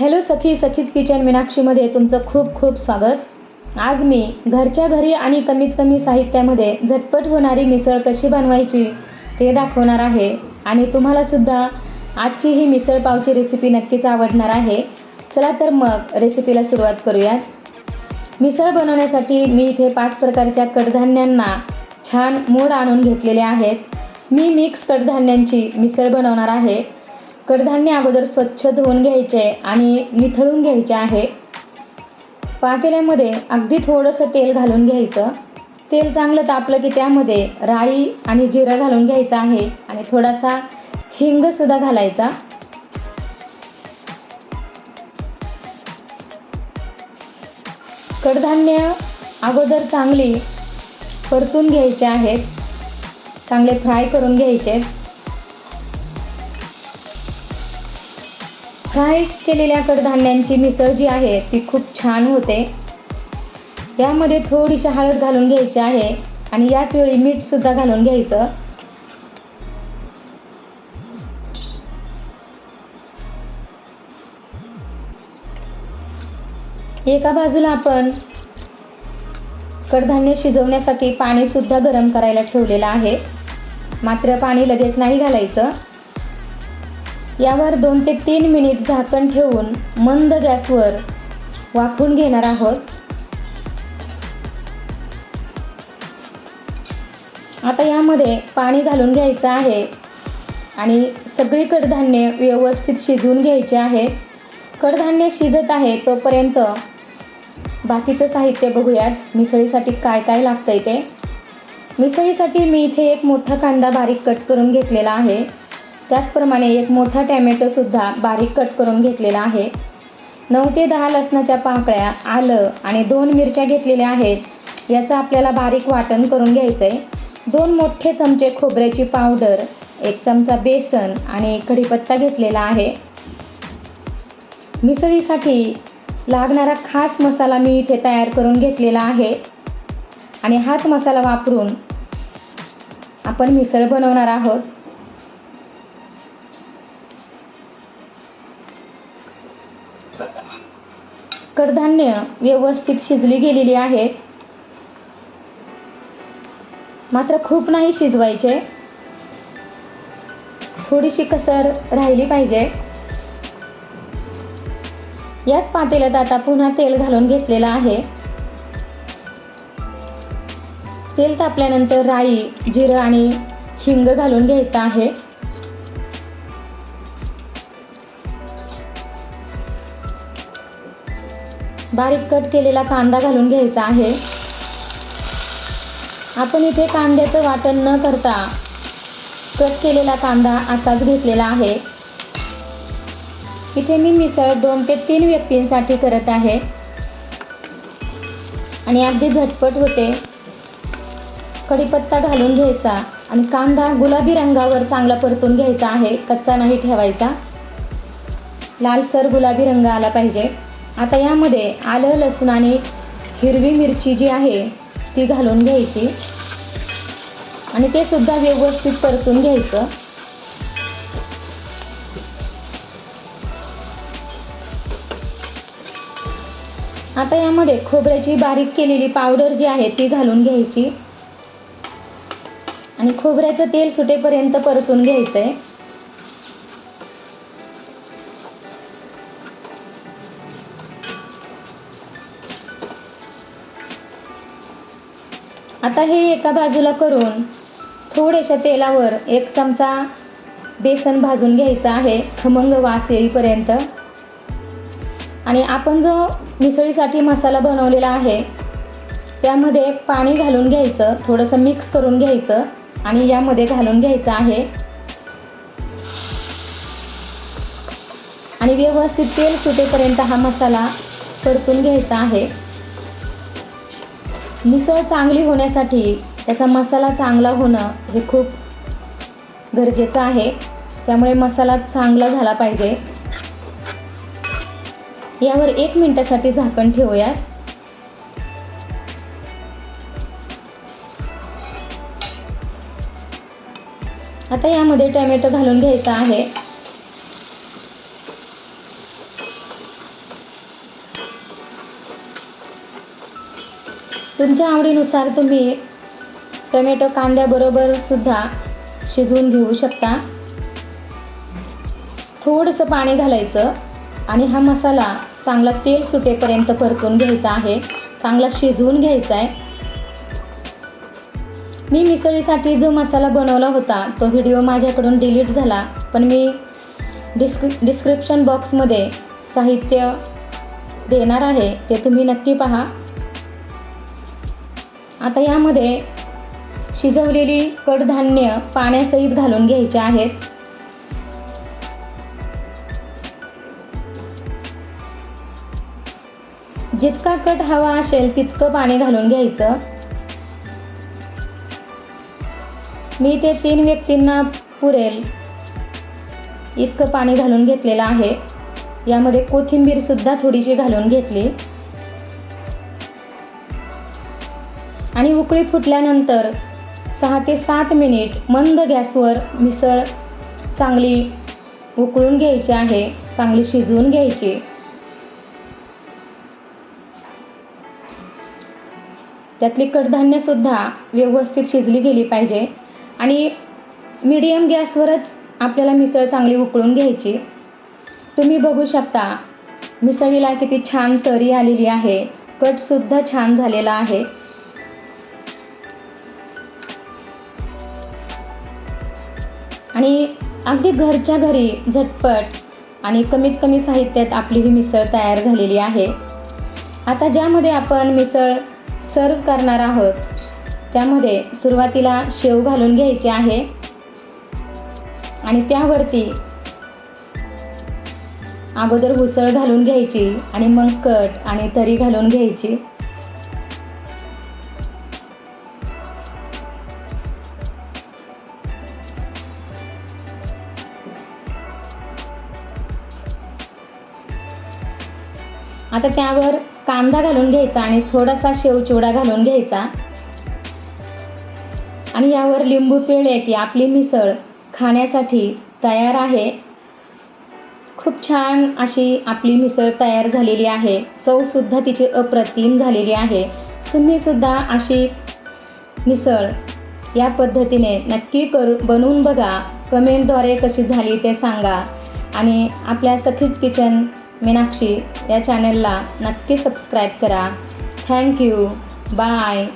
Hello सखी सखीज kitchen मीनाक्षीमध्ये तुमचं खूप खूप स्वागत. आज मी घरच्या घरी आणि कमीत कमी साहित्यामध्ये झटपट होणारी मिसळ कशी बनवायची ते दाखवणार आहे. आणि तुम्हालासुद्धा आजची ही मिसळ पावची रेसिपी नक्कीच आवडणार आहे. चला तर मग रेसिपीला सुरुवात करूयात. मिसळ बनवण्यासाठी मी इथे पाच प्रकारच्या कडधान्यांना छान मोड आणून घेतलेले आहेत. मी मिक्स कडधान्यांची मिसळ बनवणार आहे. कडधान्य अगोदर स्वच्छ धुवून घ्यायचे आणि निथळून घ्यायचे आहे. पातेल्यामध्ये अगदी थोडंसं तेल घालून घ्यायचं. तेल चांगलं तापलं की त्यामध्ये राई आणि जिरं घालून घ्यायचं आहे आणि थोडासा हिंगसुद्धा घालायचा. कडधान्य अगोदर चांगली परतून घ्यायचे आहेत. चांगले फ्राय करून घ्यायचे. आहेत फ्राय केलेल्या कडधान्यांची मिसळ जी आहे ती खूप छान होते. यामध्ये थोडीशी हळद घालून घ्यायची आहे आणि याच वेळी मीठसुद्धा घालून घ्यायचं. एका बाजूला आपण कडधान्य शिजवण्यासाठी पाणीसुद्धा गरम करायला ठेवलेलं आहे. मात्र पाणी लगेच नाही घालायचं. यावर दोन ते तीन मिनिट झाकण ठेवून मंद गॅसवर वाफून घेणार आहोत. आता यामध्ये पाणी घालून घ्यायचं आहे आणि सगळी कडधान्ये व्यवस्थित शिजवून घ्यायचे आहे कडधान्य शिजत आहे तोपर्यंत बाकीचं साहित्य बघूयात. मिसळीसाठी काय काय लागतं ते? मिसळीसाठी मी इथे एक मोठा कांदा बारीक कट करून घेतलेला आहे. त्याचप्रमाणे एक मोठा टॅमॅटोसुद्धा बारीक कट करून घेतलेला आहे. नऊ ते दहा लसणाच्या पाकळ्या आलं आणि दोन मिरच्या घेतलेल्या आहेत. याचं आपल्याला बारीक वाटण करून घ्यायचं आहे दोन मोठे चमचे खोबऱ्याची पावडर एक चमचा बेसन आणि कढीपत्ता घेतलेला आहे. मिसळीसाठी लागणारा खास मसाला मी इथे तयार करून घेतलेला आहे. आणि हाच मसाला वापरून आपण मिसळ बनवणार आहोत. कडधान्य व्यवस्थित शिजली गेलेली आहेत मात्र खूप नाही शिजवायचे. थोडीशी कसर राहिली पाहिजे. याच पातेल्यात आता पुन्हा तेल घालून घेतलेलं आहे. तेल तापल्यानंतर राई जिरं आणि हिंग घालून घ्यायचं आहे. बारीक कट केलेला कांदा घालून घ्यायचा आहे. आपण इथे कांद्याचं वाटण न करता कट केलेला कांदा असाच घेतलेला आहे. इथे मी मिसळ दोन ते तीन व्यक्तींसाठी करत आहे. आणि अगदी झटपट होते. कढीपत्ता घालून घ्यायचा आणि कांदा गुलाबी रंगावर चांगला परतून घ्यायचा आहे. कच्चा नाही ठेवायचा. लालसर गुलाबी रंग आला पाहिजे. आता यामध्ये आलं लसूण आणि हिरवी मिरची जी आहे ती घालून घ्यायची. आणि ते सुद्धा व्यवस्थित परतून घ्यायचं. आता यामध्ये खोबऱ्याची बारीक केलेली पावडर जी आहे ती घालून घ्यायची. आणि खोबऱ्याचं तेल सुटेपर्यंत परतून घ्यायचं आहे आता हे एका बाजूला करून थोड्याशा तेलावर एक चमचा बेसन भाजून घ्यायचं आहे. खमंग वास येईपर्यंत. आणि आपण जो मिसळीसाठी मसाला बनवलेला आहे त्यामध्ये पाणी घालून घ्यायचं थोडंसं मिक्स करून घ्यायचं आणि यामध्ये घालून घ्यायचं आहे. आणि व्यवस्थित तेल सुटेपर्यंत हा मसाला परतून घ्यायचा आहे. मिसळ चांगली होण्यासाठी त्याचा मसाला चांगला होणं हे खूप गरजेचं आहे. त्यामुळे मसाला चांगला झाला पाहिजे. यावर एक मिनिटासाठी झाकण ठेवूया आता यामध्ये टोमॅटो घालून घ्यायचा आहे. तुमच्या आवडीनुसार तुम्ही टोमॅटो कांद्याबरोबर सुद्धा शिजवून घेऊ शकता. थोडंसं पाणी घालायचं आणि हा मसाला चांगला तेल सुटेपर्यंत परतून घ्यायचा आहे. चांगला शिजवून घ्यायचा आहे. मी मिसळीसाठी जो मसाला बनवला होता तो व्हिडिओ माझ्याकडून डिलीट झाला पण मी डिस्क्रि डिस्क्रिप्शन बॉक्समध्ये साहित्य देणार आहे ते तुम्ही नक्की पहा. आता यामध्ये शिजवलेली कडधान्य पाण्यासहित घालून घ्यायचे आहेत. जितका कट हवा असेल तितकं पाणी घालून घ्यायचं. मी ते तीन व्यक्तींना पुरेल इतकं पाणी घालून घेतलेलं आहे. यामध्ये कोथिंबीर सुद्धा थोडीशी घालून घेतली. उकळी फुटल्यानंतर सहा ते सात मिनिट मंद गॅसवर मिसळ चांगली उकळून घ्यायची आहे चांगली शिजवून घ्यायची. त्यातली कडधान्यसुद्धा व्यवस्थित शिजली गेली पाहिजे आणि मीडियम गॅसवरच आपल्याला मिसळ चांगली उकळून घ्यायची. तुम्ही बघू शकता मिसळीला किती छान तरी आलेली आहे कटसुद्धा छान झालेला आहे. आणि अगदी घरच्या घरी झटपट आणि कमीत कमी साहित्यात आपली ही मिसळ तयार झालेली आहे. आता ज्यामध्ये आपण मिसळ सर्व करणार आहोत त्यामध्ये सुरुवातीला शेव घालून घ्यायचे आहे. आणि त्यावरती अगोदर उसळ घालून घ्यायची आणि मग कट आणि तरी घालून घ्यायची. आता त्यावर कांदा घालून घ्यायचा आणि थोडासा शेवचिवडा घालून घ्यायचा. आणि यावर लिंबू पिळले की आपली मिसळ खाण्यासाठी तयार आहे. खूप छान अशी आपली मिसळ तयार झालेली आहे. चवसुद्धा तिची अप्रतिम झालेली आहे. तुम्हीसुद्धा अशी मिसळ या पद्धतीने नक्की करू बनवून बघा. कमेंटद्वारे कशी झाली ते सांगा. आणि आपल्या सखीज किचन मीनाक्षी या चॅनलला नक्की सबस्क्राईब करा. Thank you bye